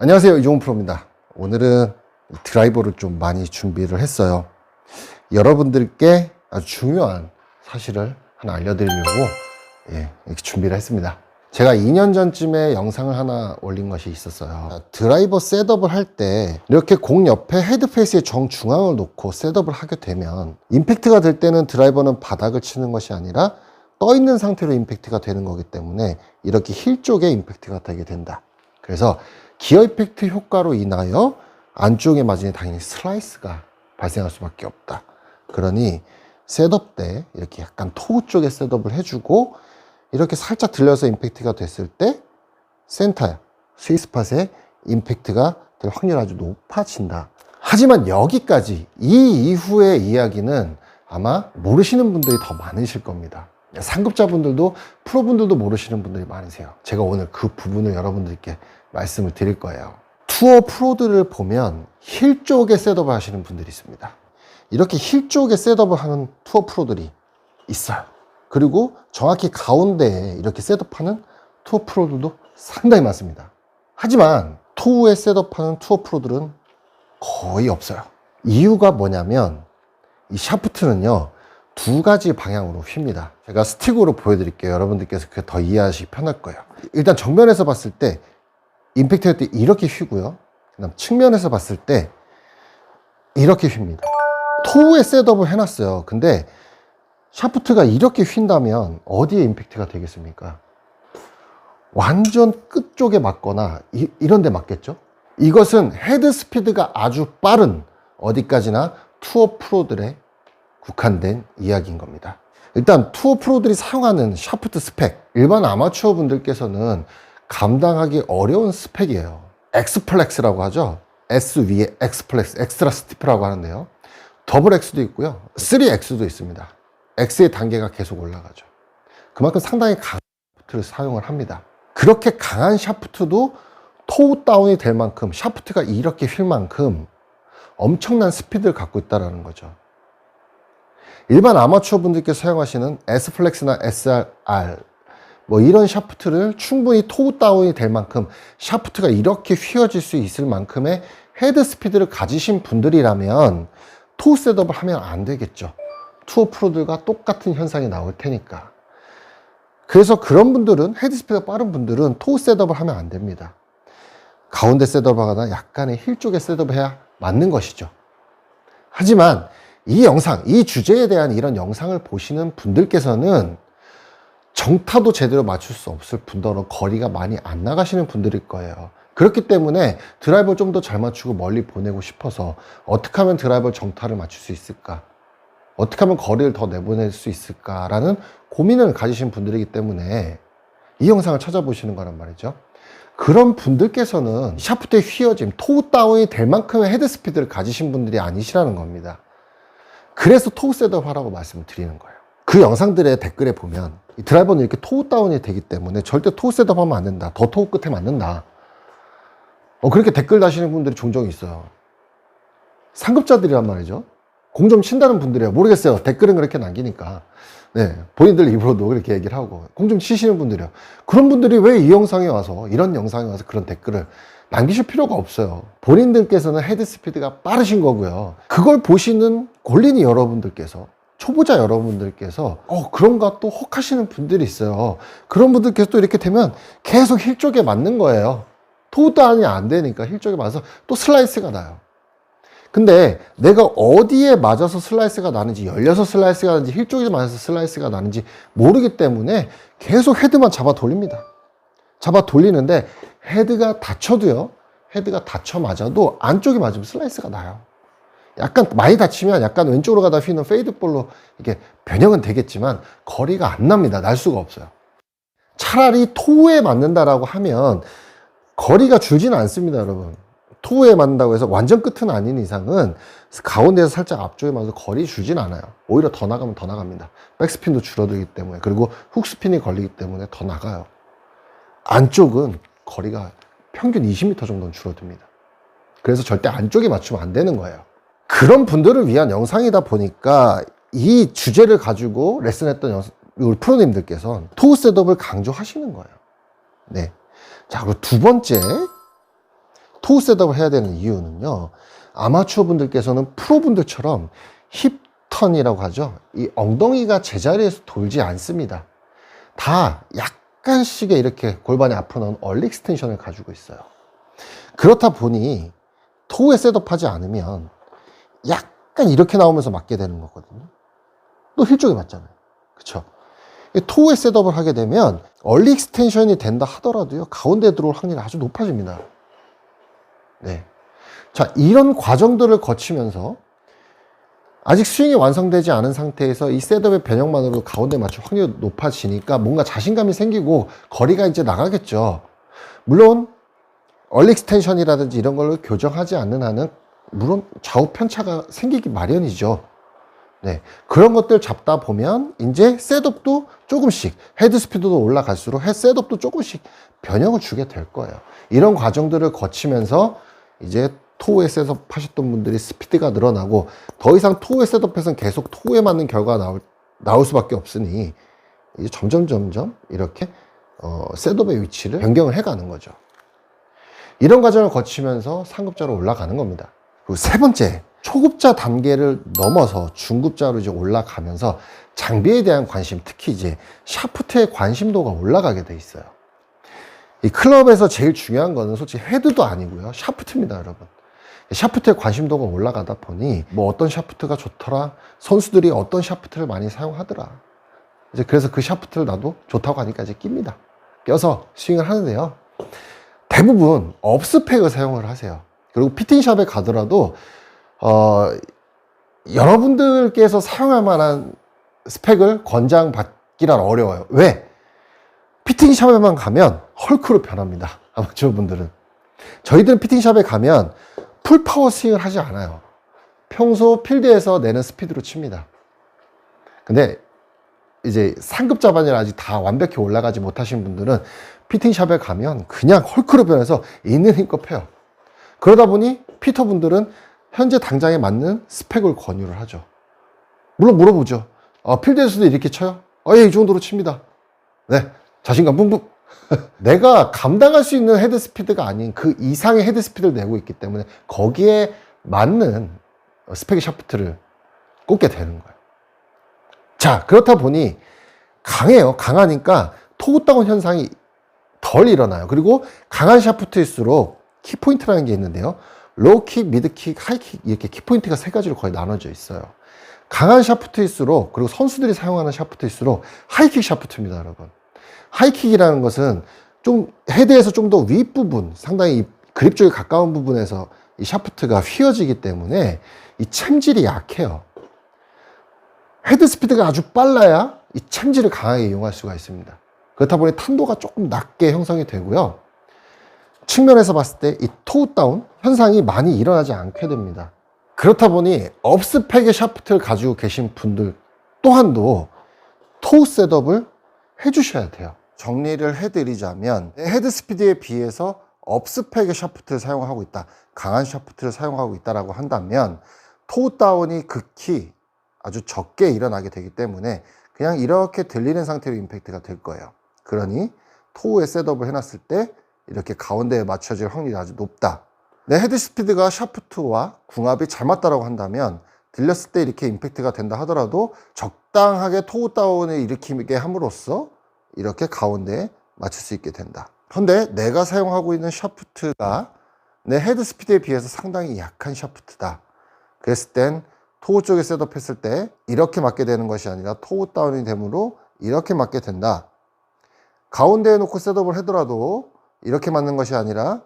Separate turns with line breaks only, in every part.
안녕하세요. 이종훈 프로입니다. 오늘은 이 드라이버를 좀 많이 준비를 했어요. 여러분들께 아주 중요한 사실을 하나 알려드리려고 예, 이렇게 준비를 했습니다. 제가 2년 전쯤에 영상을 하나 올린 것이 있었어요. 드라이버 셋업을 할 때 이렇게 공 옆에 헤드페이스의 정중앙을 놓고 셋업을 하게 되면 임팩트가 될 때는 드라이버는 바닥을 치는 것이 아니라 떠 있는 상태로 임팩트가 되는 거기 때문에 이렇게 힐 쪽에 임팩트가 되게 된다. 그래서 기어 이펙트 효과로 인하여 안쪽에 맞으니 당연히 슬라이스가 발생할 수밖에 없다. 그러니 셋업 때 이렇게 약간 토우 쪽에 셋업을 해주고 이렇게 살짝 들려서 임팩트가 됐을 때 센터 스위스팟에 임팩트가 될 확률이 아주 높아진다. 하지만 여기까지 이 이후의 이야기는 아마 모르시는 분들이 더 많으실 겁니다. 상급자분들도 프로분들도 모르시는 분들이 많으세요. 제가 오늘 그 부분을 여러분들께 말씀을 드릴 거예요. 투어 프로들을 보면 힐 쪽에 셋업을 하시는 분들이 있습니다. 이렇게 힐 쪽에 셋업을 하는 투어 프로들이 있어요. 그리고 정확히 가운데에 이렇게 셋업하는 투어 프로들도 상당히 많습니다. 하지만 토우에 셋업하는 투어 프로들은 거의 없어요. 이유가 뭐냐면 이 샤프트는요 두 가지 방향으로 휩니다. 제가 스틱으로 보여드릴게요. 여러분들께서 그게 더 이해하시기 편할 거예요. 일단 정면에서 봤을 때 임팩트 할때 이렇게 휘고요. 그다음 측면에서 봤을 때 이렇게 휩니다. 토우에 셋업을 해놨어요. 근데 샤프트가 이렇게 휜다면 어디에 임팩트가 되겠습니까? 완전 끝쪽에 맞거나 이, 이런 데 맞겠죠? 이것은 헤드 스피드가 아주 빠른 어디까지나 투어 프로들의 국한된 이야기인 겁니다. 일단 투어 프로들이 사용하는 샤프트 스펙 일반 아마추어 분들께서는 감당하기 어려운 스펙이에요. 엑스플렉스라고 하죠. S 위에 엑스플렉스, 엑스트라 스티프라고 하는데요. 더블 X도 있고요. 3X도 있습니다. X의 단계가 계속 올라가죠. 그만큼 상당히 강한 샤프트를 사용을 합니다. 그렇게 강한 샤프트도 토우 다운이 될 만큼 샤프트가 이렇게 휠 만큼 엄청난 스피드를 갖고 있다는 거죠. 일반 아마추어 분들께 사용하시는 S플렉스나 SRR 뭐 이런 샤프트를 충분히 토우 다운이 될 만큼 샤프트가 이렇게 휘어질 수 있을 만큼의 헤드 스피드를 가지신 분들이라면 토우 셋업을 하면 안 되겠죠. 투어 프로들과 똑같은 현상이 나올 테니까. 그래서 그런 분들은 헤드 스피드가 빠른 분들은 토우 셋업을 하면 안 됩니다. 가운데 셋업을 하거나 약간의 힐 쪽에 셋업을 해야 맞는 것이죠. 하지만 이 영상, 이 주제에 대한 이런 영상을 보시는 분들께서는 정타도 제대로 맞출 수 없을 분더러 거리가 많이 안 나가시는 분들일 거예요. 그렇기 때문에 드라이버를 좀 더 잘 맞추고 멀리 보내고 싶어서 어떻게 하면 드라이버 정타를 맞출 수 있을까? 어떻게 하면 거리를 더 내보낼 수 있을까라는 고민을 가지신 분들이기 때문에 이 영상을 찾아보시는 거란 말이죠. 그런 분들께서는 샤프트의 휘어짐, 토우 다운이 될 만큼의 헤드 스피드를 가지신 분들이 아니시라는 겁니다. 그래서 토우 셋업 하라고 말씀을 드리는 거예요. 그 영상들의 댓글에 보면 이 드라이버는 이렇게 토우 다운이 되기 때문에 절대 토우 셋업 하면 안 된다. 더 토우 끝에 맞는다. 어, 그렇게 댓글 다시는 분들이 종종 있어요. 상급자들이란 말이죠. 공 좀 친다는 분들이에요. 모르겠어요. 댓글은 그렇게 남기니까. 네. 본인들 입으로도 그렇게 얘기를 하고. 공 좀 치시는 분들이요. 그런 분들이 왜 이 영상에 와서, 이런 영상에 와서 그런 댓글을 남기실 필요가 없어요. 본인들께서는 헤드 스피드가 빠르신 거고요. 그걸 보시는 골린이 여러분들께서 초보자 여러분들께서 어 그런가 또 혹하시는 분들이 있어요. 그런 분들께서 또 이렇게 되면 계속 힐 쪽에 맞는 거예요. 토우다운이 안 되니까 힐 쪽에 맞아서 또 슬라이스가 나요. 근데 내가 어디에 맞아서 슬라이스가 나는지 열려서 슬라이스가 나는지 힐 쪽에 맞아서 슬라이스가 나는지 모르기 때문에 계속 헤드만 잡아 돌립니다. 잡아 돌리는데 헤드가 다쳐도요. 헤드가 다쳐 맞아도 안쪽에 맞으면 슬라이스가 나요. 약간 많이 다치면 약간 왼쪽으로 가다 휘는 페이드볼로 이게 변형은 되겠지만 거리가 안 납니다. 날 수가 없어요. 차라리 토우에 맞는다라고 하면 거리가 줄지는 않습니다, 여러분. 토우에 맞는다고 해서 완전 끝은 아닌 이상은 가운데에서 살짝 앞쪽에 맞아서 거리 줄진 않아요. 오히려 더 나가면 더 나갑니다. 백스핀도 줄어들기 때문에 그리고 훅스핀이 걸리기 때문에 더 나가요. 안쪽은 거리가 평균 20m 정도는 줄어듭니다. 그래서 절대 안쪽에 맞추면 안 되는 거예요. 그런 분들을 위한 영상이다 보니까 이 주제를 가지고 레슨했던 영- 우리 프로님들께서 토우 셋업을 강조하시는 거예요. 네. 자, 그리고 두 번째. 토우 셋업을 해야 되는 이유는요. 아마추어 분들께서는 프로 분들처럼 힙 턴이라고 하죠. 이 엉덩이가 제자리에서 돌지 않습니다. 다 약간씩의 이렇게 골반이 앞으로 나온 얼리 익스텐션을 가지고 있어요. 그렇다 보니 토우에 셋업하지 않으면 약간 이렇게 나오면서 맞게 되는 거거든요. 또 힐 쪽에 맞잖아요. 그쵸? 토우에 셋업을 하게 되면 얼리 익스텐션이 된다 하더라도요. 가운데 들어올 확률이 아주 높아집니다. 네. 자, 이런 과정들을 거치면서 아직 스윙이 완성되지 않은 상태에서 이 셋업의 변형만으로 가운데 맞출 확률이 높아지니까 뭔가 자신감이 생기고 거리가 이제 나가겠죠. 물론 얼리 익스텐션이라든지 이런 걸로 교정하지 않는 한은 물론 좌우 편차가 생기기 마련이죠. 네. 그런 것들 잡다 보면 이제 셋업도 조금씩 헤드 스피드도 올라갈수록 헤 셋업도 조금씩 변형을 주게 될 거예요. 이런 과정들을 거치면서 이제 토우에 셋업 하셨던 분들이 스피드가 늘어나고 더 이상 토우에 셋업해서는 계속 토우에 맞는 결과가 나올, 나올 수밖에 없으니 이제 점점 점점 이렇게 어, 셋업의 위치를 변경을 해가는 거죠. 이런 과정을 거치면서 상급자로 올라가는 겁니다. 그리고 세 번째, 초급자 단계를 넘어서 중급자로 이제 올라가면서 장비에 대한 관심, 특히 이제 샤프트의 관심도가 올라가게 돼 있어요. 이 클럽에서 제일 중요한 거는 솔직히 헤드도 아니고요. 샤프트입니다, 여러분. 샤프트의 관심도가 올라가다 보니 뭐 어떤 샤프트가 좋더라, 선수들이 어떤 샤프트를 많이 사용하더라. 이제 그래서 그 샤프트를 나도 좋다고 하니까 이제 낍니다. 껴서 스윙을 하는데요. 대부분 업스펙을 사용을 하세요. 그리고 피팅샵에 가더라도 어, 여러분들께서 사용할 만한 스펙을 권장받기란 어려워요. 왜? 피팅샵에만 가면 헐크로 변합니다. 아마추어 분들은. 저희들은 피팅샵에 가면 풀 파워 스윙을 하지 않아요. 평소 필드에서 내는 스피드로 칩니다. 근데 이제 상급 자반이라 아직 다 완벽히 올라가지 못하신 분들은 피팅샵에 가면 그냥 헐크로 변해서 있는 힘껏 패요. 그러다 보니 피터 분들은 현재 당장에 맞는 스펙을 권유를 하죠. 물론 물어보죠. 어, 필드에서도 이렇게 쳐요? 어, 예, 이 정도로 칩니다. 네, 자신감 뿜뿜. 내가 감당할 수 있는 헤드 스피드가 아닌 그 이상의 헤드 스피드를 내고 있기 때문에 거기에 맞는 스펙의 샤프트를 꽂게 되는 거예요. 자, 그렇다 보니 강해요. 강하니까 토우다운 현상이 덜 일어나요. 그리고 강한 샤프트일수록 키포인트라는 게 있는데요. 로우킥, 미드킥, 하이킥 이렇게 키포인트가 세 가지로 거의 나눠져 있어요. 강한 샤프트일수록 그리고 선수들이 사용하는 샤프트일수록 하이킥 샤프트입니다, 여러분. 하이킥이라는 것은 좀 헤드에서 좀 더 윗부분, 상당히 이 그립 쪽에 가까운 부분에서 이 샤프트가 휘어지기 때문에 이 챔질이 약해요. 헤드 스피드가 아주 빨라야 이 챔질을 강하게 이용할 수가 있습니다. 그렇다 보니 탄도가 조금 낮게 형성이 되고요. 측면에서 봤을 때 이 토우 다운 현상이 많이 일어나지 않게 됩니다. 그렇다 보니 업스펙의 샤프트를 가지고 계신 분들 또한도 토우 셋업을 해주셔야 돼요. 정리를 해드리자면 헤드 스피드에 비해서 업스펙의 샤프트를 사용하고 있다. 강한 샤프트를 사용하고 있다라고 한다면 토우 다운이 극히 아주 적게 일어나게 되기 때문에 그냥 이렇게 들리는 상태로 임팩트가 될 거예요. 그러니 토우에 셋업을 해놨을 때 이렇게 가운데에 맞춰질 확률이 아주 높다. 내 헤드 스피드가 샤프트와 궁합이 잘 맞다라고 한다면 들렸을 때 이렇게 임팩트가 된다 하더라도 적당하게 토우 다운을 일으키게 함으로써 이렇게 가운데에 맞출 수 있게 된다. 그런데 내가 사용하고 있는 샤프트가 내 헤드 스피드에 비해서 상당히 약한 샤프트다. 그랬을 땐 토우 쪽에 셋업했을 때 이렇게 맞게 되는 것이 아니라 토우 다운이 되므로 이렇게 맞게 된다. 가운데에 놓고 셋업을 하더라도 이렇게 맞는 것이 아니라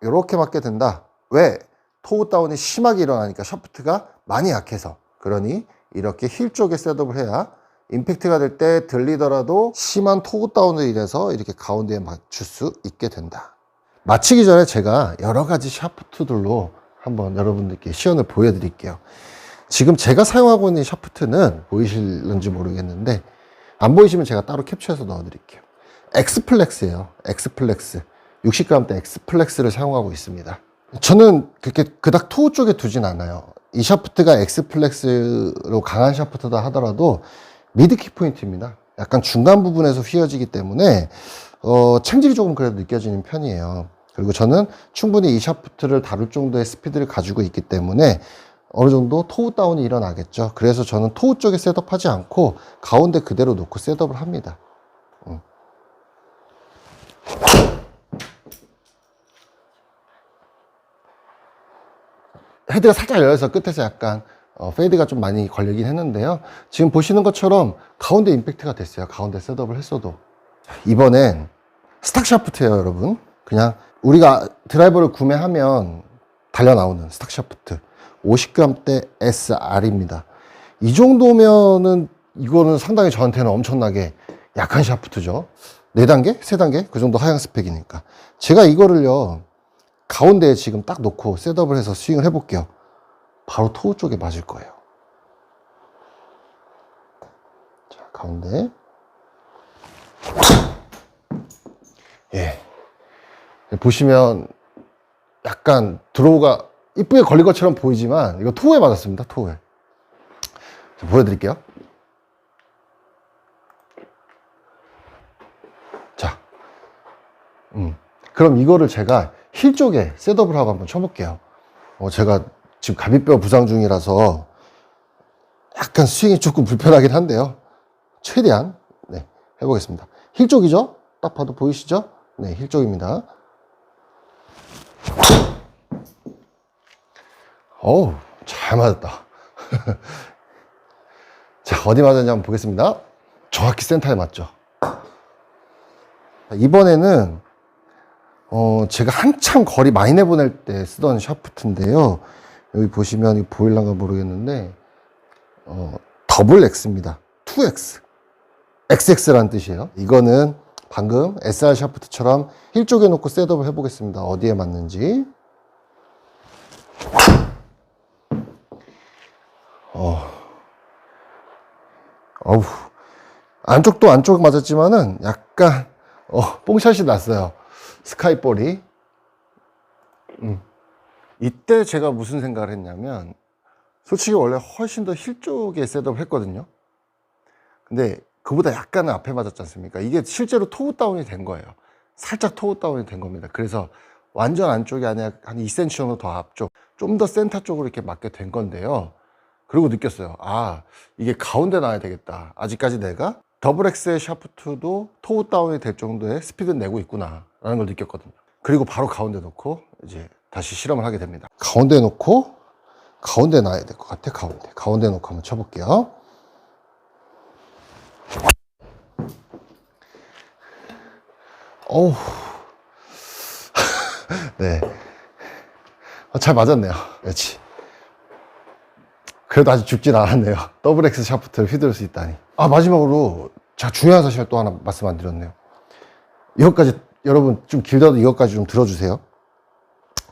이렇게 맞게 된다. 왜? 토우 다운이 심하게 일어나니까 샤프트가 많이 약해서. 그러니 이렇게 힐 쪽에 셋업을 해야 임팩트가 될 때 들리더라도 심한 토우 다운을 인해서 이렇게 가운데에 맞출 수 있게 된다. 마치기 전에 제가 여러 가지 샤프트들로 한번 여러분들께 시연을 보여드릴게요. 지금 제가 사용하고 있는 샤프트는 보이실는지 모르겠는데 안 보이시면 제가 따로 캡처해서 넣어드릴게요. 엑스플렉스예요. 엑스플렉스. 60g대 엑스플렉스를 사용하고 있습니다. 저는 그렇게 그닥 토우 쪽에 두진 않아요. 이 샤프트가 엑스플렉스로 강한 샤프트다 하더라도 미드킥 포인트입니다. 약간 중간 부분에서 휘어지기 때문에 어, 챔질이 조금 그래도 느껴지는 편이에요. 그리고 저는 충분히 이 샤프트를 다룰 정도의 스피드를 가지고 있기 때문에 어느 정도 토우 다운이 일어나겠죠. 그래서 저는 토우 쪽에 셋업하지 않고 가운데 그대로 놓고 셋업을 합니다. 음. 헤드가 살짝 열려서 끝에서 약간 어, 페이드가 좀 많이 걸리긴 했는데요. 지금 보시는 것처럼 가운데 임팩트가 됐어요. 가운데 셋업을 했어도. 이번엔 스탁 샤프트예요, 여러분. 그냥 우리가 드라이버를 구매하면 달려 나오는 스탁 샤프트 50g대 SR입니다. 이 정도면은 이거는 상당히 저한테는 엄청나게 약한 샤프트죠. 4단계? 3단계? 그 정도 하향 스펙이니까. 제가 이거를요, 가운데에 지금 딱 놓고 셋업을 해서 스윙을 해볼게요. 바로 토우 쪽에 맞을 거예요. 자, 가운데. 예. 보시면 약간 드로우가 이쁘게 걸린 것처럼 보이지만 이거 토우에 맞았습니다. 토우에. 자, 보여드릴게요. 자, 음. 그럼 이거를 제가 힐 쪽에 셋업을 하고 한번 쳐볼게요. 어, 제가 지금 가비뼈 부상 중이라서 약간 스윙이 조금 불편하긴 한데요. 최대한 네, 해보겠습니다. 힐 쪽이죠? 딱 봐도 보이시죠? 네, 힐 쪽입니다. 어우, 잘 맞았다. 자, 어디 맞았는지 한번 보겠습니다. 정확히 센터에 맞죠? 이번에는 어, 제가 한참 거리 많이 내보낼 때 쓰던 샤프트인데요. 여기 보시면 이 보일란가 모르겠는데, 어, 더블 X입니다. 2X. XX라는 뜻이에요. 이거는 방금 SR 샤프트처럼 힐 쪽에 놓고 셋업을 해보겠습니다. 어디에 맞는지. 어, 어우, 안쪽도 안쪽 맞았지만은 약간, 어, 뽕샷이 났어요. 스카이볼이. 음. 이때 제가 무슨 생각을 했냐면, 솔직히 원래 훨씬 더 힐 쪽에 셋업을 했거든요. 근데 그보다 약간은 앞에 맞았지 않습니까? 이게 실제로 토우 다운이 된 거예요. 살짝 토우 다운이 된 겁니다. 그래서 완전 안쪽이 아니라 한 2cm 정도 더 앞쪽, 좀 더 센터 쪽으로 이렇게 맞게 된 건데요. 그리고 느꼈어요. 아, 이게 가운데 놔야 되겠다. 아직까지 내가 더블 X의 샤프트도 토우 다운이 될 정도의 스피드를 내고 있구나. 라는 걸 느꼈거든요. 그리고 바로 가운데 놓고 이제 다시 실험을 하게 됩니다. 가운데 놓고 가운데 놔야 될 것 같아. 가운데. 가운데 놓고 한번 쳐볼게요. 어우. 네. 어, 잘 맞았네요. 그렇지. 그래도 아직 죽진 않았네요. 더블 X 샤프트를 휘두를 수 있다니. 아, 마지막으로 제가 중요한 사실 또 하나 말씀 안 드렸네요. 이것까지, 여러분 좀 길더라도 이것까지 좀 들어주세요.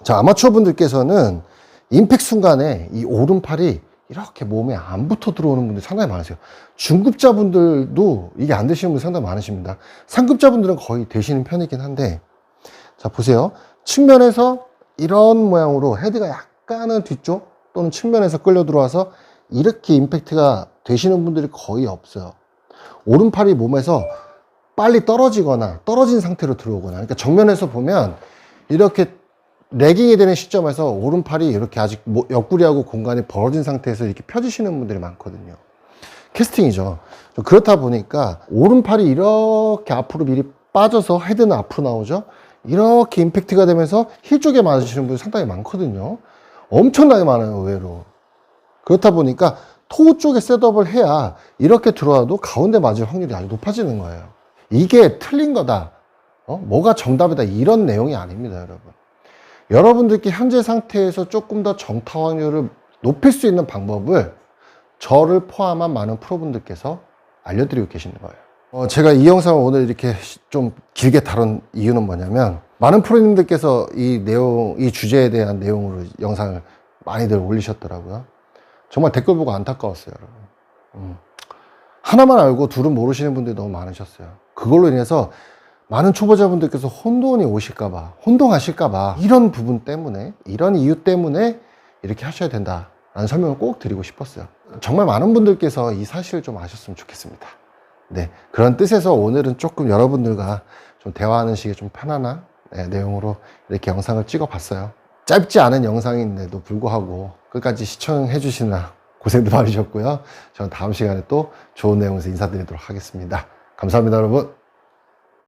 자, 아마추어 분들께서는 임팩 순간에 이 오른팔이 이렇게 몸에 안 붙어 들어오는 분들이 상당히 많으세요. 중급자 분들도 이게 안 되시는 분들 상당히 많으십니다. 상급자 분들은 거의 되시는 편이긴 한데, 자, 보세요. 측면에서 이런 모양으로 헤드가 약간은 뒤쪽 또는 측면에서 끌려 들어와서 이렇게 임팩트가 되시는 분들이 거의 없어요. 오른팔이 몸에서 빨리 떨어지거나 떨어진 상태로 들어오거나 그러니까 정면에서 보면 이렇게 레깅이 되는 시점에서 오른팔이 이렇게 아직 뭐 옆구리하고 공간이 벌어진 상태에서 이렇게 펴지시는 분들이 많거든요. 캐스팅이죠. 그렇다 보니까 오른팔이 이렇게 앞으로 미리 빠져서 헤드는 앞으로 나오죠. 이렇게 임팩트가 되면서 힐 쪽에 맞으시는 분이 상당히 많거든요. 엄청나게 많아요, 의외로. 그렇다 보니까 토우 쪽에 셋업을 해야 이렇게 들어와도 가운데 맞을 확률이 아주 높아지는 거예요. 이게 틀린 거다. 어? 뭐가 정답이다. 이런 내용이 아닙니다, 여러분. 여러분들께 현재 상태에서 조금 더 정타 확률을 높일 수 있는 방법을 저를 포함한 많은 프로분들께서 알려드리고 계시는 거예요. 어, 제가 이 영상을 오늘 이렇게 좀 길게 다룬 이유는 뭐냐면 많은 프로님들께서 이 내용, 이 주제에 대한 내용으로 영상을 많이들 올리셨더라고요. 정말 댓글 보고 안타까웠어요, 여러분. 음. 하나만 알고 둘은 모르시는 분들이 너무 많으셨어요. 그걸로 인해서 많은 초보자분들께서 혼돈이 오실까봐, 혼동하실까봐, 이런 부분 때문에, 이런 이유 때문에 이렇게 하셔야 된다라는 설명을 꼭 드리고 싶었어요. 정말 많은 분들께서 이 사실을 좀 아셨으면 좋겠습니다. 네. 그런 뜻에서 오늘은 조금 여러분들과 좀 대화하는 식의 좀 편안한 네, 내용으로 이렇게 영상을 찍어 봤어요. 짧지 않은 영상인데도 불구하고 끝까지 시청해 주시느라 고생도 많으셨고요. 저는 다음 시간에 또 좋은 내용에서 인사드리도록 하겠습니다. 감사합니다, 여러분.